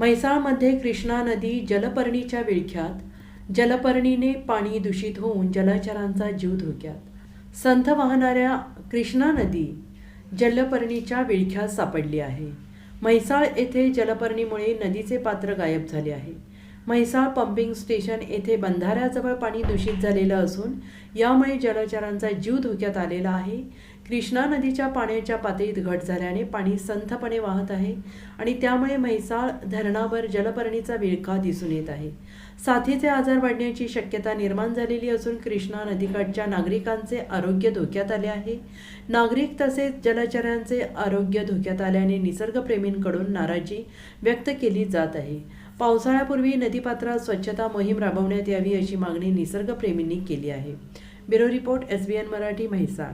म्हैसाळमध्ये कृष्णा नदी जलपर्णीच्या विळख्यात जलपर्णीने पाणी दूषित होऊन जलचरांचा जीव धोक्यात. संथ वाहणाऱ्या कृष्णा नदी जलपर्णीच्या विळख्यात सापडली आहे. म्हैसाळ येथे जलपर्णीमुळे नदीचे पात्र गायब झाले आहे. म्हैसाळ पंपिंग स्टेशन येथे बंधाऱ्याजवळ पाणी दूषित झालेलं असून यामुळे जलचरांचा जीव धोक्यात आलेला आहे. कृष्णा नदीच्या पाण्याच्या पातळीत घट झाल्याने पाणी संथपणे वाहत आहे आणि त्यामुळे म्हैसाळ धरणावर जलपर्णीचा विळखा दिसून येत आहे. साथीचे आजार वाढण्याची शक्यता निर्माण झालेली असून कृष्णा नदीकाठच्या नागरिकांचे आरोग्य धोक्यात आले आहे. नागरिक तसेच जलचरांचे आरोग्य धोक्यात आल्याने निसर्गप्रेमींकडून नाराजी व्यक्त केली जात आहे. पावसाळ्यापूर्वी नदीपात्रात स्वच्छता मोहीम राबवण्यात यावी अशी मागणी निसर्गप्रेमींनी केली आहे. Bureau report S B N Marathi Mhaisal.